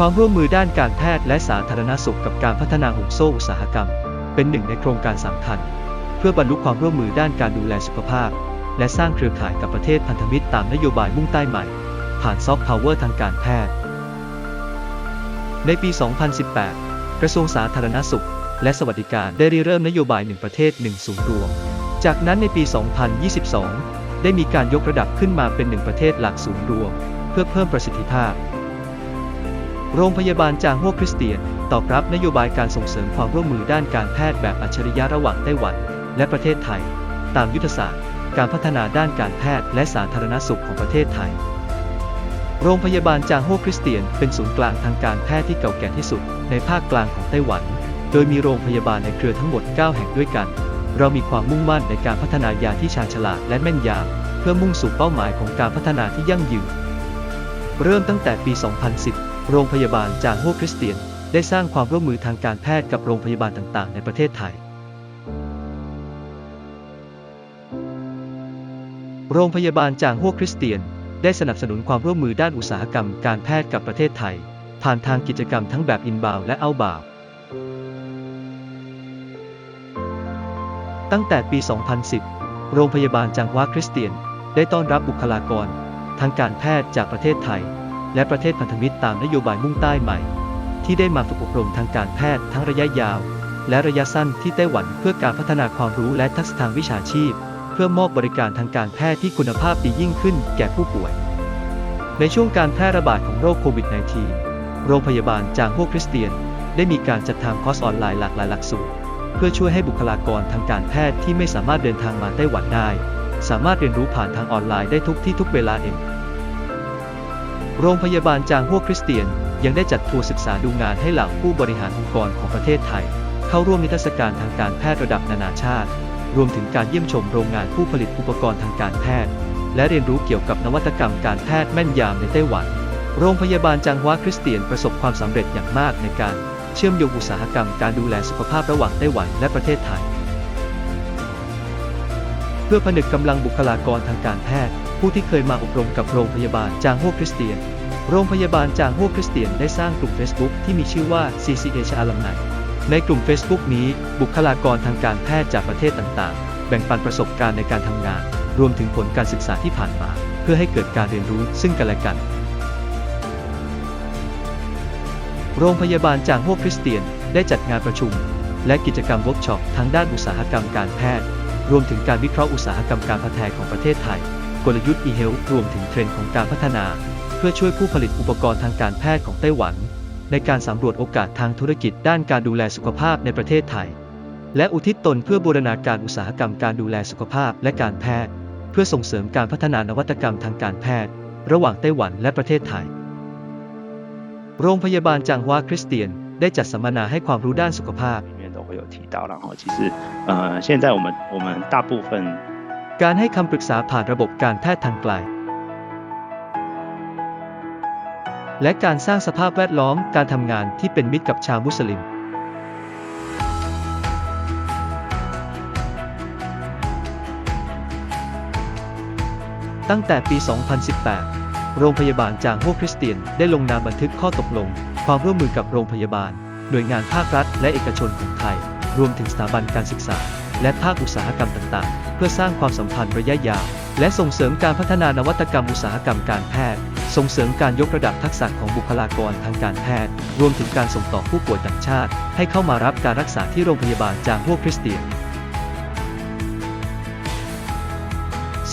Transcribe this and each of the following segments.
ความร่วมมือด้านการแพทย์และสาธารณสุขกับการพัฒนาห่วงโซ่อุตสาหกรรม เป็นหนึ่งในโครงการสำคัญ เพื่อบรรลุความร่วมมือด้านการดูแลสุขภาพ และสร้างเครือข่ายกับประเทศพันธมิตรตามนโยบายมุ่งใต้ใหม่ ผ่านซอฟต์พาวเวอร์ทางการแพทย์ ในปี 2018 กระทรวงสาธารณสุข และสวัสดิการได้ริเริ่มนโยบาย 1 ประเทศ 1 ศูนย์รวม จากนั้นในปี 2022 ได้มีการยกระดับขึ้นมาเป็น 1 ประเทศหลักศูนย์รวม เพื่อเพิ่มประสิทธิภาพ โรงพยาบาลจางฮั่วคริสเตียนตอบรับนโยบายการส่งเสริมความร่วมมือด้านการแพทย์แบบอัจฉริยะระหว่างไต้หวัน และประเทศไทย ตามยุทธศาสตร์ การพัฒนาด้านการแพทย์และสาธารณสุขของประเทศไทย โรงพยาบาลจางโฮคริสเตียนเป็นศูนย์กลางทางการแพทย์ที่เก่าแก่ที่สุดในภาคกลางของไต้หวัน โดยมีโรงพยาบาลในเครือทั้งหมด 9 แห่งด้วยกัน เรามีความมุ่งมั่นในการพัฒนายาที่ชาญฉลาดและแม่นยำเพื่อมุ่งสู่เป้าหมายของการพัฒนาที่ยั่งยืน เริ่มตั้งแต่ปี 2010 โรงพยาบาลจางโฮคริสเตียน ได้สร้างความร่วมมือทางการแพทย์กับโรงพยาบาลต่างๆ ในประเทศไทย โรงพยาบาลจางฮัวคริสเตียน ได้สนับสนุนความร่วมมือด้านอุตสาหกรรมการแพทย์กับประเทศไทย ผ่านทางกิจกรรมทั้งแบบอินบาวและเอาบาวตั้งแต่ปี 2010 โรงพยาบาลจางฮวาคริสเตียน ได้ต้อนรับบุคลากร ทางการแพทย์จากประเทศไทย และประเทศพันธมิตรตามนโยบายมุ่งใต้ใหม่ ที่ได้มาฝึกอบรมทางการแพทย์ทั้งระยะยาว และระยะสั้นที่ไต้หวันเพื่อการพัฒนาความรู้และทักษะทางวิชาชีพ เพื่อมอบบริการทางการแพทย์ที่คุณภาพดียิ่งขึ้นแก่ผู้ป่วย ในช่วงการแพร่ระบาดของโรคโควิด -19 โรงพยาบาลจางฮั่วคริสเตียน ได้มีการจัดทำคอร์สออนไลน์หลากหลายหลักสูตรเพื่อช่วยให้บุคลากรทางการแพทย์ที่ไม่สามารถเดินทางมาไต้หวันได้ สามารถเรียนรู้ผ่านทางออนไลน์ได้ทุกที่ทุกเวลาเอง โรงพยาบาลจางฮั่วคริสเตียน ยังได้จัดทัวร์ศึกษาดูงานให้เหล่าผู้บริหารองค์กรของประเทศไทย เข้าร่วมนิทรรศการทางการแพทย์ระดับนานาชาติ รวมถึงการเยี่ยมชมโรงงานผู้ผลิตอุปกรณ์ทางการแพทย์ และเรียนรู้เกี่ยวกับนวัตกรรมการแพทย์แม่นยำในไต้หวัน โรงพยาบาลจางฮวาคริสเตียนประสบความสำเร็จอย่างมากในการเชื่อมโยงอุตสาหกรรมการดูแลสุขภาพระหว่างไต้หวันและประเทศไทย เพื่อผนึกกำลังบุคลากรทางการแพทย์ ผู้ที่เคยมาอบรมกับโรงพยาบาลจางฮั่วคริสเตียน โรงพยาบาลจางฮั่วคริสเตียนได้สร้างกลุ่ม Facebook ที่มีชื่อว่า CCH Alumni ในกลุ่ม Facebook นี้บุคลากรทางการแพทย์จากประเทศต่างๆ แบ่งปันประสบการณ์ในการทำงาน รวมถึงผลการศึกษาที่ผ่านมา เพื่อให้เกิดการเรียนรู้ซึ่งกันและกัน โรงพยาบาลจางฮั่วคริสเตียนได้จัดงานประชุม และกิจกรรมเวิร์กช็อปทางด้านอุตสาหกรรมการแพทย์ รวมถึงการวิเคราะห์อุตสาหกรรมการแพทย์ของประเทศไทย ลยุทธ์ e-health รวมถึงเทรนด์ของการพัฒนา เพื่อช่วยผู้ผลิตอุปกรณ์ทางการแพทย์ของไต้หวัน ในการสำรวจโอกาสทางธุรกิจด้านการดูแลสุขภาพในประเทศไทย และอุทิศตนเพื่อบูรณาการอุตสาหกรรมการดูแลสุขภาพและการแพทย์ เพื่อส่งเสริมการพัฒนานวัตกรรมทางการแพทย์ ระหว่างไต้หวันและประเทศไทย โรงพยาบาลจางฮวาคริสเตียน ได้จัดสัมมนาให้ความรู้ด้านสุขภาพ 里面都会有提到，然后其实呃，现在我们我们大部分 การให้คำปรึกษาผ่านระบบการแพทย์ทางไกล และการสร้างสภาพแวดล้อมการทำงานที่เป็นมิตรกับชาวมุสลิม ตั้งแต่ปี 2018 โรงพยาบาลจางฮั่วคริสเตียนได้ลงนามบันทึกข้อตกลง ความร่วมมือกับโรงพยาบาล หน่วยงานภาครัฐและเอกชนของไทย รวมถึงสถาบันการศึกษา และภาคอุตสาหกรรมต่างๆ เพื่อสร้างความสัมพันธ์ระยะยาว และส่งเสริมการพัฒนานวัตกรรมอุตสาหกรรมการแพทย์ ส่งเสริมการยกระดับทักษะของบุคลากรทางการแพทย์ รวมถึงการส่งต่อผู้ป่วยต่างชาติ ให้เข้ามารับการรักษาที่โรงพยาบาลจางฮั่วคริสเตียน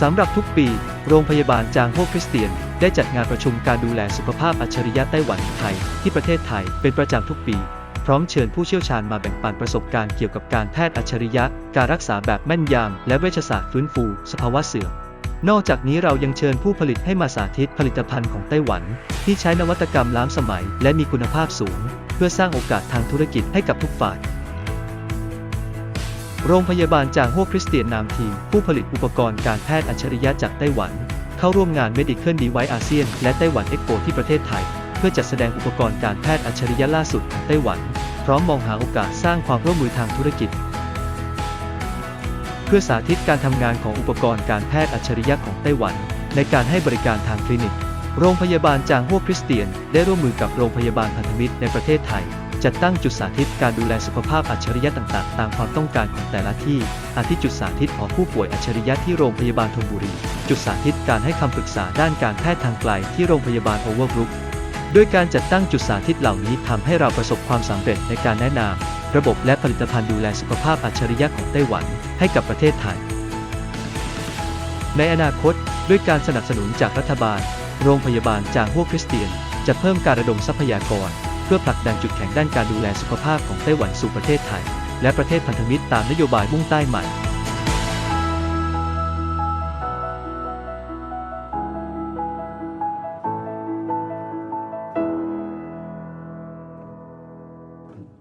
สำหรับทุกปี โรงพยาบาลจางโฮคริสเตียน ได้จัดงานประชุมการดูแลสุขภาพอัจฉริยะไต้หวันไทย ที่ประเทศไทยเป็นประจำทุกปี พร้อมเชิญผู้เชี่ยวชาญมาแบ่งปันประสบการณ์เกี่ยวกับการแพทย์อัจฉริยะ การรักษาแบบแม่นยำและเวชศาสตร์ฟื้นฟู สภาวะเสื่อมนอกจากนี้เรายังเชิญผู้ผลิตให้มาสาธิตผลิตภัณฑ์ของไต้หวัน ที่ใช้นวัตกรรมล้ำสมัย และมีคุณภาพสูง เพื่อสร้างโอกาสทางธุรกิจให้กับทุกฝ่าย โรงพยาบาลจางฮั่วคริสเตียนนามทีม ผู้ผลิตอุปกรณ์การแพทย์อัจฉริยะจากไต้หวัน เข้าร่วมงาน Medical Device อาเซียนและไต้หวันเอ็กโปที่ประเทศไทย เพื่อจัดแสดงอุปกรณ์การแพทย์อัจฉริยะล่าสุดของไต้หวัน พร้อมมองหาโอกาสสร้างความร่วมมือทางธุรกิจ เพื่อสาธิตการทำงานของอุปกรณ์การแพทย์อัจฉริยะของไต้หวัน ในการให้บริการทางคลินิก โรงพยาบาลจางฮั่วคริสเตียน ได้ร่วมมือกับโรงพยาบาลพันธมิตรในประเทศไทยจัดตั้งจุดสาธิตการดูแลสุขภาพอัจฉริยะต่างๆ ตามความต้องการของแต่ละที่ อาทิจุดสาธิตหอผู้ป่วยอัจฉริยะที่โรงพยาบาลธนบุรี จุดสาธิตการให้คำปรึกษาด้านการแพทย์ทางไกลที่โรงพยาบาลโอเวอร์บรุก โดยการจัดตั้งจุดสาธิตเหล่านี้ทำให้เราประสบความสำเร็จในการแนะนำระบบและผลิตภัณฑ์ดูแลสุขภาพอัจฉริยะของไต้หวันให้กับประเทศไทย ในอนาคต ด้วยการสนับสนุนจากรัฐบาล โรงพยาบาลจางฮั่วคริสเตียน จะเพิ่มการระดมทรัพยากร เพื่อผลักดันจุดแข็งด้านการดูแลสุขภาพของไต้หวันสู่ประเทศไทย และประเทศพันธมิตรตามนโยบายมุ่งใต้ใหม่